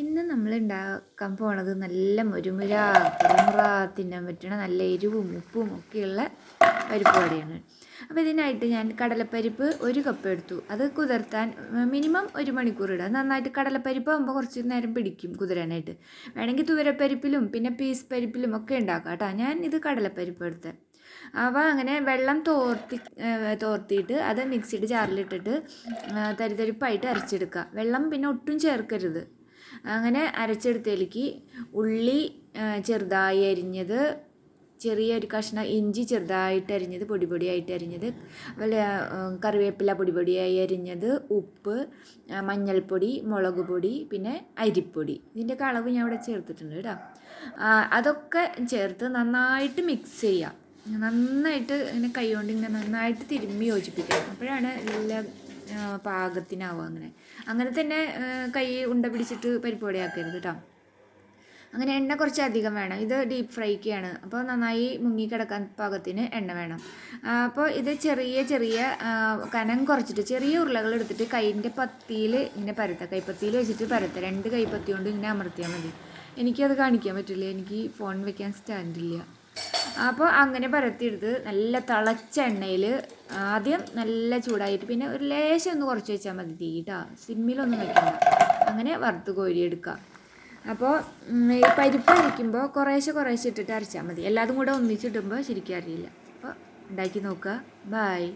ഇന്ന് നമ്മൾ ഉണ്ടാക്കാൻ പോണത് നല്ല മുരുമുര കുറുമുറ തിന്നാൻ പറ്റണ നല്ല എരിവും ഉപ്പും ഒക്കെയുള്ള പരിപ്പ് വടയാണ്. അപ്പോൾ ഇതിനായിട്ട് ഞാൻ കടലപ്പരിപ്പ് ഒരു കപ്പ് എടുത്തു. അത് കുതിർത്താൻ മിനിമം ഒരു മണിക്കൂർ ഇടുക. നന്നായിട്ട് കടലപ്പരിപ്പ് ആകുമ്പോൾ കുറച്ച് നേരം പിടിക്കും കുതിരാനായിട്ട്. വേണമെങ്കിൽ തുവരപ്പരിപ്പിലും പിന്നെ പീസ് പരിപ്പിലും ഒക്കെ ഉണ്ടാക്കാം കേട്ടോ. ഞാൻ ഇത് കടലപ്പരിപ്പ് എടുത്തത് അവ അങ്ങനെ വെള്ളം തോർത്തി തോർത്തിയിട്ട് അത് മിക്സിയുടെ ജാറിലിട്ടിട്ട് തരിതരിപ്പായിട്ട് അരച്ചെടുക്കുക. വെള്ളം പിന്നെ ഒട്ടും ചേർക്കരുത്. അങ്ങനെ അരച്ചെടുത്തതിലേക്ക് ഉള്ളി ചെറുതായി അരിഞ്ഞത് ചെറിയൊരു കഷ്ണം ഇഞ്ചി ചെറുതായിട്ട് അരിഞ്ഞത് പൊടി പൊടിയായിട്ട് അരിഞ്ഞത് അതുപോലെ കറിവേപ്പില പൊടി പൊടിയായി അരിഞ്ഞത് ഉപ്പ് മഞ്ഞൾപ്പൊടി മുളക് പൊടി പിന്നെ അരിപ്പൊടി. ഇതിന്റെയൊക്കെ അളവ് ഞാൻ ഇവിടെ ചേർത്തിട്ടുണ്ട് കേട്ടോ. അതൊക്കെ ചേർത്ത് നന്നായിട്ട് മിക്സ് ചെയ്യുക. നന്നായിട്ട് ഇങ്ങനെ കൈ കൊണ്ട് ഇങ്ങനെ നന്നായിട്ട് തിരുമ്മി യോജിപ്പിക്കുക. അപ്പോഴാണ് എല്ലാം പാകത്തിനാവുക അങ്ങനെ. അങ്ങനെ തന്നെ കൈ ഉണ്ട പിടിച്ചിട്ട് പരിപ്പ് വടയാക്കരുത് കേട്ടോ അങ്ങനെ എണ്ണ കുറച്ച് അധികം വേണം. ഇത് ഡീപ്പ് ഫ്രൈക്കാണ് അപ്പോൾ നന്നായി മുങ്ങിക്കിടക്കാൻ പാകത്തിന് എണ്ണ വേണം. അപ്പോൾ ഇത് ചെറിയ ചെറിയ കനം കുറച്ചിട്ട് ചെറിയ ഉരുളകൾ എടുത്തിട്ട് കൈന്റെ പത്തിയിൽ ഇങ്ങനെ പരത്തുക കൈപ്പത്തിയിൽ വെച്ചിട്ട് പരത്തുക രണ്ട് കൈപ്പത്തി കൊണ്ട് ഇങ്ങനെ അമർത്തിയാൽ മതി. എനിക്കത് കാണിക്കാൻ പറ്റില്ല. എനിക്ക് ഫോൺ വെക്കാൻ സ്റ്റാൻഡില്ല അപ്പോൾ അങ്ങനെ പരത്തിയെടുത്ത് നല്ല തിളച്ച എണ്ണയിൽ ആദ്യം നല്ല ചൂടായിട്ട് പിന്നെ ഒരു ലേശം ഒന്ന് കുറച്ച് വെച്ചാൽ മതി തീട്ടാ സിമ്മിലൊന്നും വെക്കണ്ട. അങ്ങനെ വറുത്ത് കോരിയെടുക്കുക അപ്പോൾ ഈ പരിപ്പ് അരയ്ക്കുമ്പോൾ കുറേശ്ശെ കുറേശ്ശെ ഇട്ടിട്ട് അരച്ചാൽ മതി. എല്ലാതും കൂടെ ഒന്നിച്ചിടുമ്പോൾ ശരിക്കും അറിയില്ല. അപ്പോൾ ഉണ്ടാക്കി നോക്കുക ബായ്